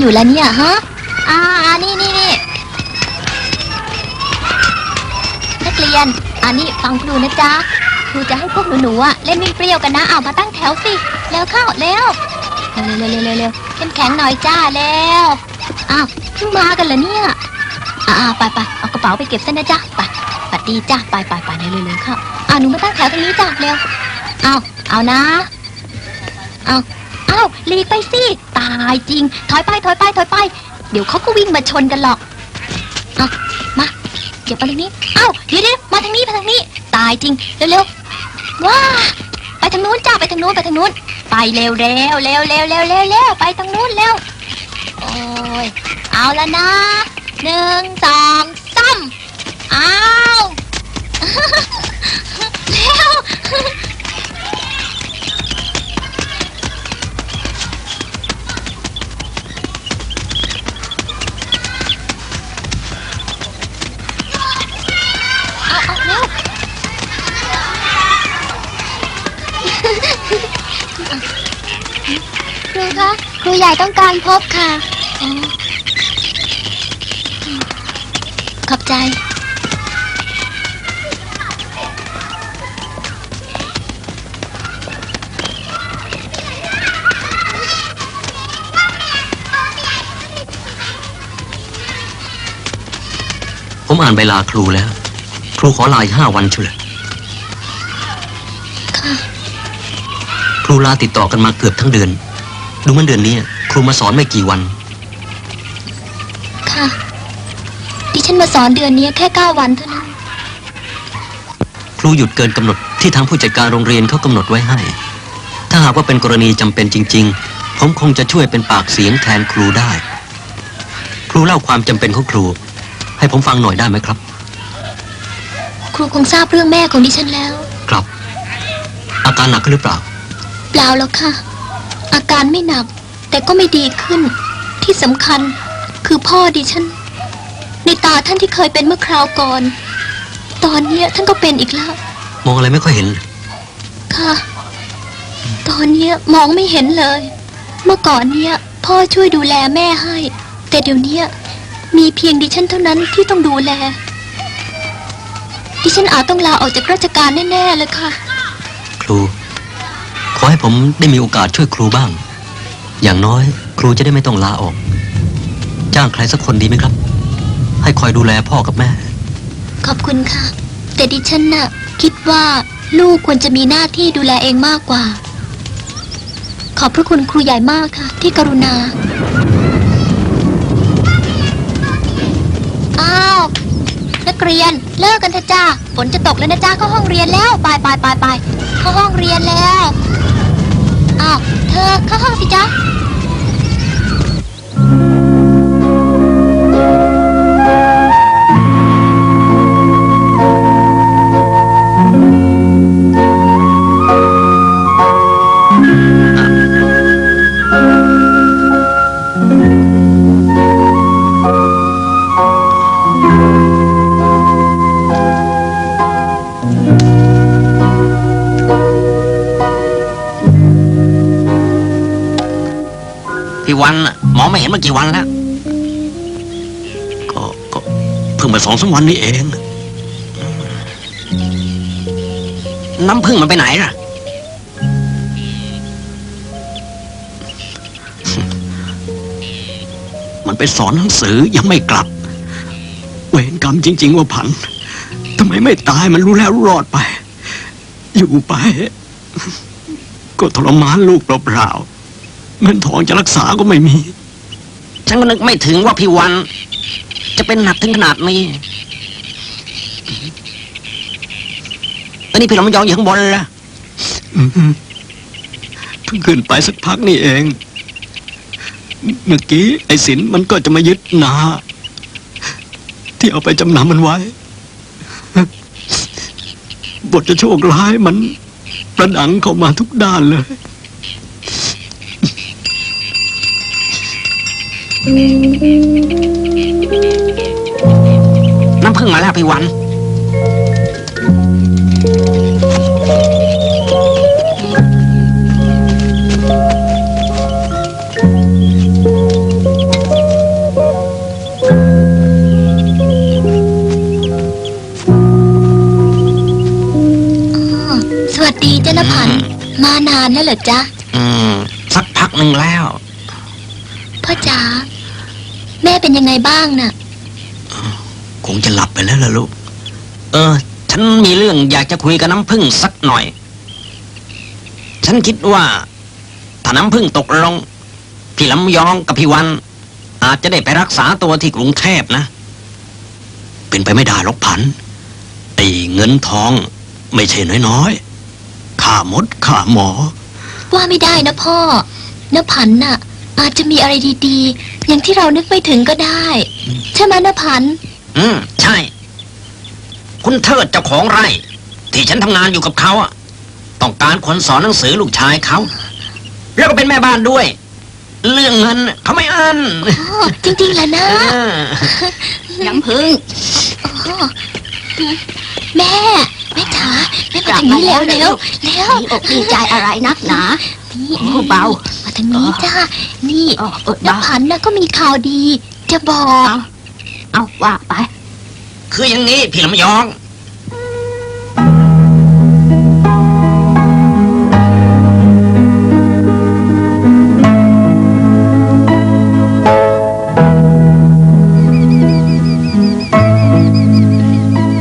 อยู่แล่ะเนี่ยฮะอ่าอ่า นี่นี่นี่นักเรียน อันนี้ฟังครูนะจ๊ะ ครูจะให้พวกหนูๆอะเล่นวิ่งเปรี้ยวกันนะเอามาตั้งแถวสิ แล้วเข้าเร็วเร็วเร็วเร็วเร็วเร็วเข้มแข็งหน่อยจ้าแล้วอ้าวเพิ่งมากันเหรอเนี่ย อ่าไปไปเอากระเป๋าไปเก็บซะนะจ๊ะ ไปปัดดีจ้าไปไปไปเร็วเร็วเร็วเข้าอ่าหนูมาตั้งแถวตรงนี้จ้ะเร็ว เอาเอานะ เอา อาหลีกไปสิ ตายจริง ถอยไปถอยไปถอยไป เดี๋ยวเขาก็วิ่งมาชนกันหรอกเอามาเดี๋ยวไปทางนี้เอ้าเดี๋ยวเดี๋ยวมาทางนี้มาทางนี้ ตายจริง เร็วเร็วว้า ไปทางนู้นจ้าไปทางนู้นไปทางนู้น ไปเร็วเร็วเร็วเร็วเร็วเร็วเร็วไปทางนู้นเร็ว โอ้ย เอาแล้วนะหนึ่งสองสามเอาเร็ว คะครูใหญ่ต้องการพบค่ะอ๋อขอบใจ ผมอ่านใบลาครูแล้ว ครูขอลาอีกห้าวันเฉลยค่ะครูลาติดต่อกันมาเกือบทั้งเดือน ดูเหมันเดือนนี้ ครูมาสอนไม่กี่วัน ค่ะ ดิฉันมาสอนเดือนนี้แค่เก้าวันเท่านั้น ครูหยุดเกินกำหนดที่ทางผู้จัดการโรงเรียนเขากำหนดไว้ให้ ถ้าหากว่าเป็นกรณีจำเป็นจริง ๆ ผมคงจะช่วยเป็นปากเสียงแทนครูได้ ครูเล่าความจำเป็นของครู ให้ผมฟังหน่อยได้ไหมครับ ครูคงทราบเรื่องแม่ของดิฉันแล้ว ครับ อาการหนักขึ้นหรือเปล่า เปล่าแล้วค่ะ อาการไม่หนัก แต่ก็ไม่ดีขึ้น ที่สำคัญคือพ่อดิฉัน ในตาท่านที่เคยเป็นเมื่อคราวก่อน ตอนเนี้ยท่านก็เป็นอีกแล้ว มองอะไรไม่ค่อยเห็นเลยค่ะ ตอนเนี้ยมองไม่เห็นเลย เมื่อก่อนเนี้ยพ่อช่วยดูแลแม่ให้ แต่เดี๋ยวเนี้ยมีเพียงดิฉันเท่านั้นที่ต้องดูแล ดิฉันอาจต้องลาออกจากราชการแน่ๆเลยค่ะ ครู ขอให้ผมได้มีโอกาสช่วยครูบ้าง อย่างน้อยครูจะได้ไม่ต้องลาออก จ้างใครสักคนดีไหมครับ ให้คอยดูแลพ่อกับแม่ ขอบคุณค่ะ แต่ดิฉันน่ะ คิดว่าลูกควรจะมีหน้าที่ดูแลเองมากกว่า ขอบพระคุณครูใหญ่มากค่ะ ที่กรุณา อ้าว กเรียน เลิกกันเถอะจ้าฝนจะตกแล้วนะจ้าเข้าห้องเรียนแล้วไปไปไปไปเข้าห้องเรียนแล้วอ้าวเธอเข้าห้องสิจ้า วันน่ะหมอไม่เห็นมากี่วันแล้วก็ก็เพิ่งมาสองสามวันนี้เอง น้ำพึ่งมันไปไหนล่ะ มันไปสอนหนังสือยังไม่กลับ เวรกรรมจริง ๆ ว่าผันทำไมไม่ตายมันรู้แล้วรอดไป อยู่ไป ก็ทรมานลูกเปล่าๆ เงินทองจะรักษาก็ไม่มี ฉันก็นึกไม่ถึงว่าพี่วัน จะเป็นหนักถึงขนาดนี้ตอนนี้พี่หลงยองอยู่ข้างบนเลยล่ะอืมเพิ่งขึ้นไปสักพักนี่เอง เมื่อกี้ไอ้สินมันก็จะมายึดนา ที่เอาไปจำนำมันไว้ บทจะโชคร้ายมันประดังเข้ามาทุกด้านเลย น้ำพึ่งมาแล้วพี่วันสวัสดีเจ้านพันธ์มานานแล้วเหรอจ๊ะ อืม สักพักหนึ่งแล้ว พ่อจ๋าแม่เป็นยังไงบ้างน่ะ คงจะหลับไปแล้วล่ะลูก เออ ฉันมีเรื่องอยากจะคุยกับน้ำพึ่งสักหน่อย ฉันคิดว่า ถ้าน้ำพึ่งตกลง พี่ลำยองกับพี่วัน อาจจะได้ไปรักษาตัวที่กรุงเทพนะ เป็นไปไม่ได้หรอกพันธุ์ไอ้เงินทอง ไม่ใช่น้อยๆค่ามดค่าหมอ ว่าไม่ได้นะพ่อนพันธ์น่ะ อาจจะมีอะไรดีๆ อย่างที่เรานึกไม่ถึงก็ได้ ใช่ไหมนพันธ์อืม ใช่ คุณเทิดเจ้าของไร่ ที่ฉันทำงานอยู่กับเขาอะต้องการคนสอนหนังสือลูกชายเขา แล้วก็เป็นแม่บ้านด้วย เรื่องเงินเขาไม่อันอ๋อ จริงๆแล้วนะ เออน้ำพึ่ง อ๋อแม่ แม่จ๋าแม่มาทางนี้แล้วเร็วเร็วดีอกดีใจอะไรนักหนา นี่โอ้เบามา ทางนี้จ้า นี่อ๋อเออนเบาพันธ์น่ะก็มีข่าวดี จะบอกเอาเอาว่าไป คืออย่างนี้พี่ลำยอง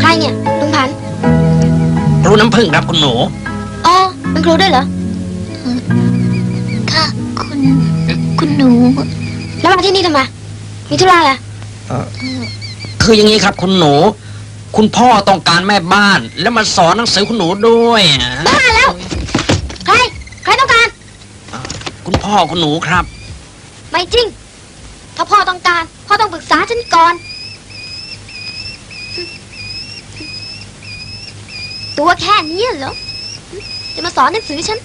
ใครเนี่ยลุงพันธุ์รู้น้ำพึ่งครับคุณหนู อ๋อเป็นครูด้วยเหรอ คุณหนูแล้วมาที่นี่ทำไม มีธุระอะไรคืออย่างนี้ครับคุณหนู คุณพ่อต้องการแม่บ้าน แล้วมาสอนหนังสือคุณหนูด้วยบ้าแล้ว ใคร ใครต้องการ คุณพ่อคุณหนูครับ ไม่จริง ถ้าพ่อต้องการ พ่อต้องปรึกษาฉันก่อน ตัวแค่นี้เหรอ จะมาสอนหนังสือฉัน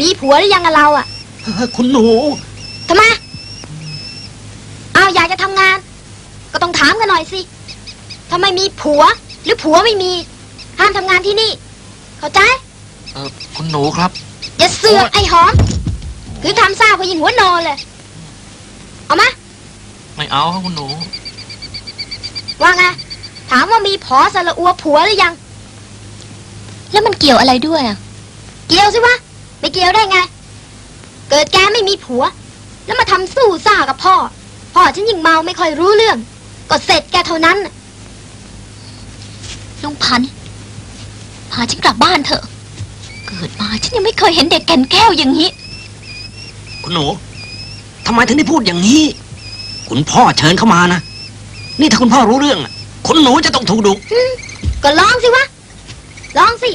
มีผัวหรือยังกับเราอะคุณหนูทำไมอ้าวอยากจะทำงาน ก็ต้องถามกันหน่อยสิทำไมมีผัว หรือผัวไม่มี ห้ามทำงานที่นี่ เข้าใจ เออคุณหนูครับ อย่าเสือกไอ้หอม คือทำซ่าพยิงหัวนอนเลย เอามาไม่เอาครับคุณหนู ว่าไงถามว่ามีผอสระอัวผัวหรือยัง แล้วมันเกี่ยวอะไรด้วยอะเกี่ยวสิวะ ไม่เกี่ยวได้ไง เกิดแกไม่มีผัว แล้วมาทำสู้ซ่ากับพ่อ พ่อฉันยิ่งเมาไม่ค่อยรู้เรื่อง ก็เสร็จแกเท่านั้นน่ะลุงพันธุ์พาฉันกลับบ้านเถอะ เกิดมาฉันยังไม่เคยเห็นเด็กแก่นแก้วอย่างนี้ คุณหนูทำไมถึงได้พูดอย่างนี้ คุณพ่อเชิญเข้ามานะ นี่ถ้าคุณพ่อรู้เรื่องน่ะคุณหนูจะต้องถูกดุก็ลองสิวะ ลองสิ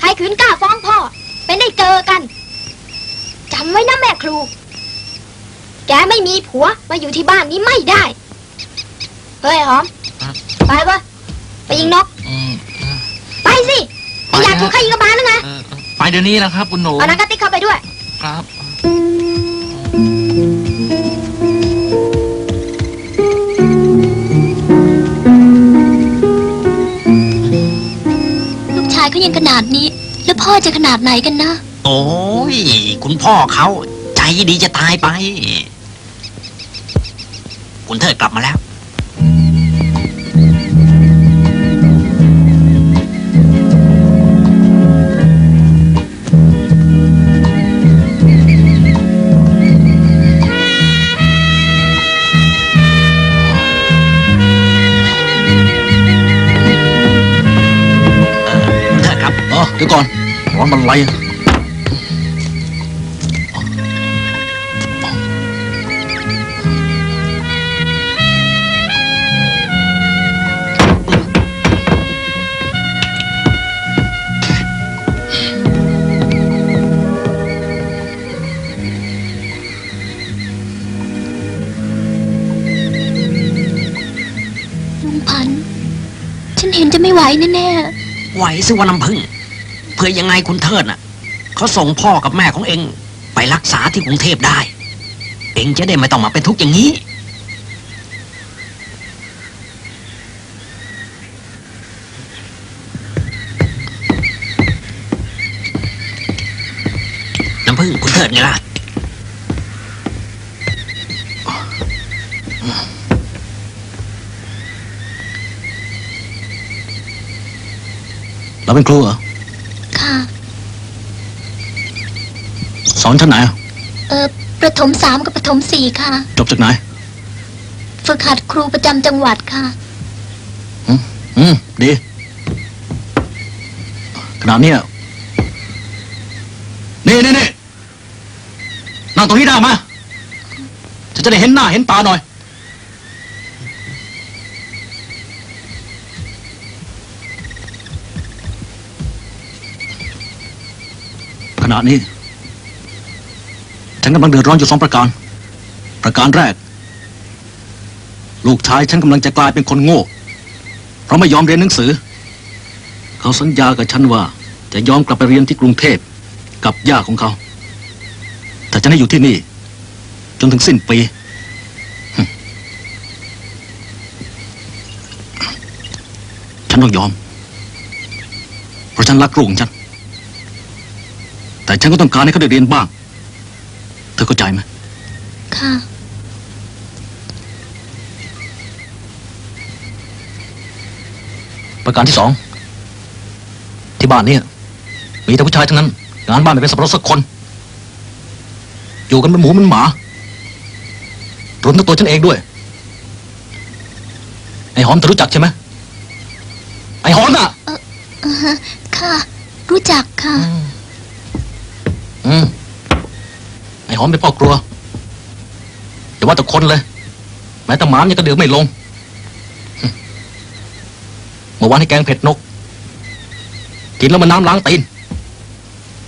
ใครขืนกล้าฟ้องพ่อ เป็นได้เจอกันจำไว้นะแม่ครู แกไม่มีผัวมาอยู่ที่บ้านนี้ไม่ได้ เฮ้ยหอม ครับ ไปปะไปยิงนก อืมเออไปสิไม่อยากถูกใครยิงกระบาลหรือไงเออเออไปเดี๋ยวนี้นะครับ คุณหนูเอานักกระติกเข้าไปด้วย ครับ ลูกชายเขายังขนาดนี้แล้ว พ่อจะขนาดไหนกันนะ โอ้ย คุณพ่อเขาใจดีจะตายไป คุณเทิดกลับมาแล้วเทิดครับ อ๋อเดี๋ยวก่อน ร้อนมันไรลุงพันธุ์ฉันเห็นจะไม่ไหวแน่ไหวสิว่าน้ำพึ่ง เพื่อยังไงคุณเทิดน่ะเขาส่งพ่อกับแม่ของเองไปรักษาที่กรุงเทพได้ เองจะได้ไม่ต้องมาเป็นทุกข์อย่างนี้ น้ำพึ่งคุณเทิดไงล่ะเราเป็นครูเหรอ อนชั้นไหนอะเออประถมสามกับประถมสี่ค่ะ จบจากไหน ฝึกหัดครูประจำจังหวัดค่ะ อืมดีขนาดเนี้ยนี่นี่นี่นั่งตรงนี้ได้ไหมฉันจะได้เห็นหน้าเห็นตาหน่อยขณะนี้ ฉันกำลังเดือดร้อนอยู่สองประการ ประการแรก ลูกชายฉันกำลังจะกลายเป็นคนโง่ เพราะไม่ยอมเรียนหนังสือ เขาสัญญากับฉันว่า จะยอมกลับไปเรียนที่กรุงเทพกับย่าของเขา แต่ฉันให้อยู่ที่นี่ จนถึงสิ้นปี ฉันต้องยอม เพราะฉันรักลูกของฉัน แต่ฉันก็ต้องการให้เขาได้เรียนบ้าง เธอเข้าใจไหมค่ะ ประการที่สอง ที่บ้านเนี่ยมีแต่ผู้ชายทั้งนั้น งานบ้านไม่เป็นสับปะรดสักคน อยู่กันเป็นหมูเป็นหมารวมทั้งตัวฉันเองด้วย ไอ้หอมเธอรู้จักใช่ไหมไอ้หอมน่ะอือฮะค่ะ รู้จักค่ะ อื หอมเป็นพ่อครัวอย่าว่าแต่คนเลย แม้แต่หมายังกระเดือกไม่ลงหึเมื่อวานให้แกงเผ็ดนก กินแล้วมันน้ำล้างตีน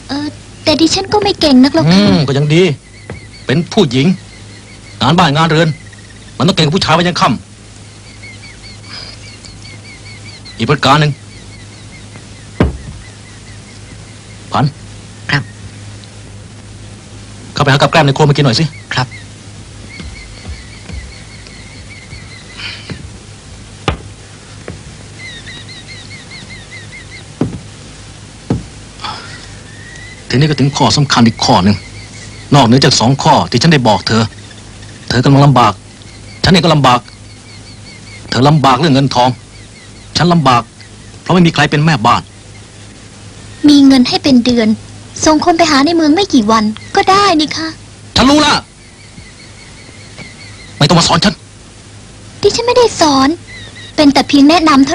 เออแต่ดิฉันก็ไม่เก่งนักหรอกอืค่ะมก็ยังดี เป็นผู้หญิง งานบ้านงานเรือน มันต้องเก่งกับผู้ชายไว้ยังค่ำอีกประการหนึ่งพัน ครับ เข้าไป หากับแกล้มในครัวมากินหน่อยสิ ครับ ทีนี้ก็ถึงข้อสำคัญอีกข้อหนึ่ง นอกเหนือจากสองข้อที่ฉันได้บอกเธอ เธอกำลังลำบาก ฉันเองก็ลำบาก เธอลำบากเรื่องเงินทอง ฉันลำบาก เพราะไม่มีใครเป็นแม่บ้าน มีเงินให้เป็นเดือน ส่งคนไปหาในเมืองไม่กี่วัน ก็ได้นี่ค่ะฉันรู้ละไม่ต้องมาสอนฉันดิฉันไม่ได้สอน เป็นแต่เพียงแนะนำเท่านั้น